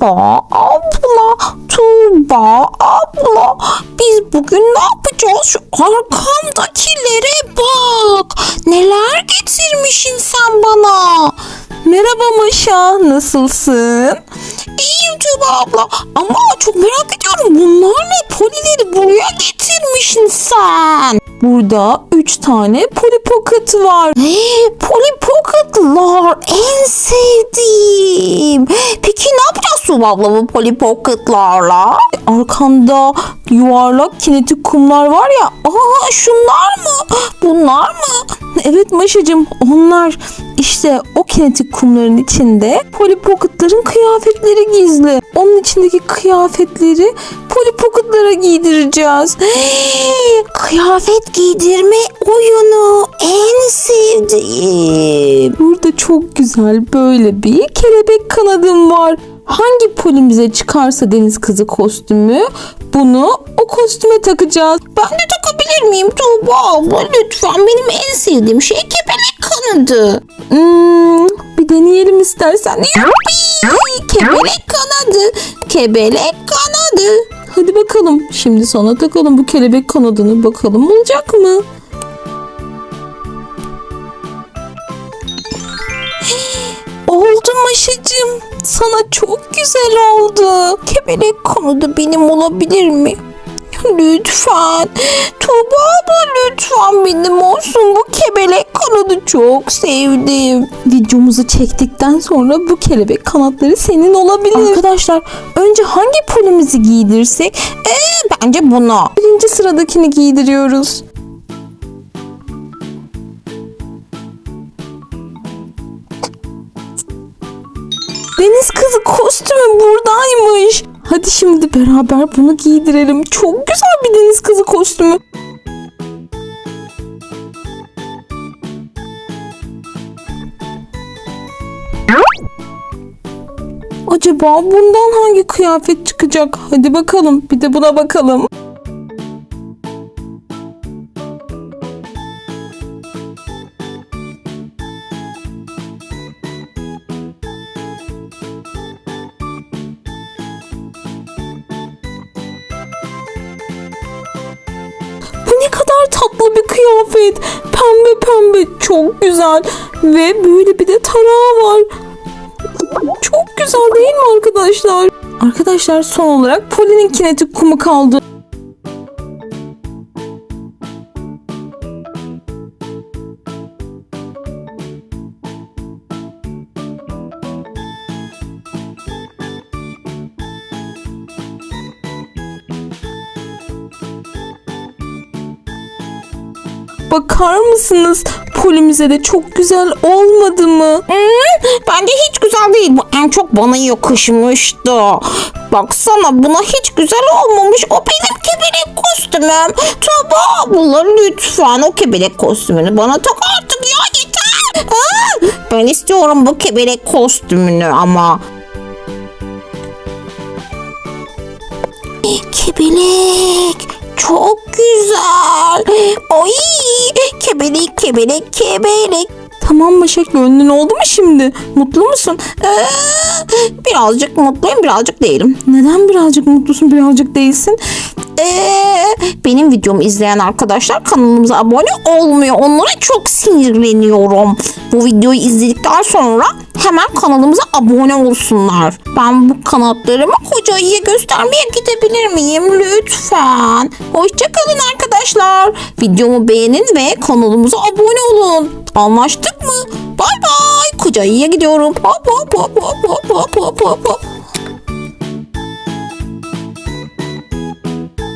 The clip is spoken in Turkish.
Tuğba abla, Tuğba abla. Biz bugün ne yapacağız? Şu arkamdakilere bak. Neler getirmişsin sen bana? Merhaba Maşa, nasılsın? İyiyim Tuğba abla ama çok merak ediyorum bunlar ne? Polileri buraya getirmişsin sen. Burada üç tane Polly Pocket var. Polly Pocket'lar en sevdiğim. Peki ne yapacağız Tuğba abla bu Polly Pocket'larla? Arkanda yuvarlak kinetik kumlar var ya. Aa şunlar mı? Bunlar mı? Evet Maşacığım onlar işte o kinetik kumların içinde Polly Pocket'ların kıyafetleri gizli. Onun içindeki kıyafetleri Polly Pocket'lara giydireceğiz. Kıyafet giydirme oyunu en sevdiğim. Burada çok güzel böyle bir kelebek kanadım var. Hangi polimize çıkarsa deniz kızı kostümü bunu o kostüme takacağız. Ben de takabilir miyim Tuğba abla lütfen benim en sevdiğim şey kebelek kanadı. Hmm, bir deneyelim istersen. Yuppi! Kebelek kanadı. Kebelek kanadı. Hadi bakalım. Şimdi sana takalım bu kelebek kanadını. Bakalım olacak mı? Oldu Maşacığım. Sana çok güzel oldu. Kebelek kanadı benim olabilir mi? Lütfen. Tuğba abla lütfen benim olsun. Bu kelebek kanadı çok sevdim. Videomuzu çektikten sonra bu kelebek kanatları senin olabilir. Arkadaşlar önce hangi polimizi giydirsek? Ee, bence bunu. Birinci sıradakini giydiriyoruz. Deniz kızı kostümü buradaymış. Hadi şimdi beraber bunu giydirelim. Çok güzel bir deniz kızı kostümü. Acaba bundan hangi kıyafet çıkacak? Hadi bakalım. Bir de buna bakalım. Kadar tatlı bir kıyafet. Pembe pembe çok güzel. Ve böyle bir de tarağı var. Çok güzel değil mi arkadaşlar? Arkadaşlar son olarak Poli'nin kinetik kumu kaldı. Bakar mısınız? Polimize de çok güzel olmadı mı? bence hiç güzel değil. Bu en çok bana yakışmıştı. Baksana buna hiç güzel olmamış. O benim kebelek kostümüm. Tuğba abla lütfen o kebelek kostümünü bana tak artık ya yeter. Aa, ben istiyorum bu kebelek kostümünü ama. Kebelek. Çok güzel. Oy kebelek kebelek kebelek. Tamam Başak gönlün oldu mu şimdi? Mutlu musun? Ee, birazcık mutluyum birazcık değilim. Neden birazcık mutlusun birazcık değilsin? Ee, benim videomu izleyen arkadaşlar kanalımıza abone olmuyor. Onlara çok sinirleniyorum. Bu videoyu izledikten sonra hemen kanalımıza abone olsunlar. Ben bu kanatlarımı koca ayıya göstermeye gidebilir miyim? Lütfen. Hoşçakalın arkadaşlar. Videomu beğenin ve kanalımıza abone olun. Anlaştık mı? Bay bay. Koca ayıya gidiyorum. Hop hop hop hop hop hop hop hop.